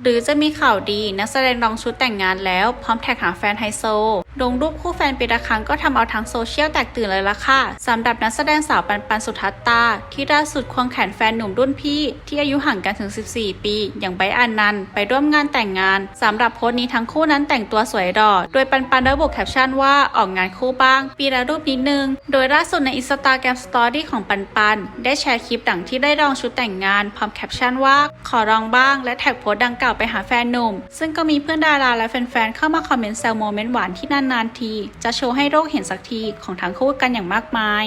หรือจะมีข่าวดีนักแสดงลองชุดแต่งงานแล้ว พร้อมแท็กหาแฟนไฮโซลงรูปคู่แฟนปีละครั้งก็ทำเอาทั้งโซเชียลแตกตื่นเลยล่ะค่ะสำหรับนักแสดงสาวปันปันสุทัศตา ที่ล่าสุดควงแขนแฟนหนุ่มรุ่นพี่ ที่อายุห่างกันถึง 14 ปี อย่างไบอานันต์ไปร่วมงานแต่งงานสำหรับโพสต์นี้ทั้งคู่นั้นแต่งตัวสวยดอโดยปันปันระบุแคปชั่นว่าออกงานคู่บ้าง ปีละรูปนิดนึง โดยล่าสุดในอินสตาแกรมสตอรี่ของปันปันได้แชร์คลิปหลังที่ได้ลองชุดแต่งงานพร้อมแคปชั่นว่าขอลองบ้างและแท็กโพสต์ดังกล่าวไปหาแฟนหนุ่ม ซึ่งก็มีเพื่อนดาราและแฟนๆ เข้ามาคอมเมนต์แซวโมเมนต์หวานที่นานๆที จะโชว์ให้โลกเห็นสักทีของทั้งคู่กันอย่างมากมาย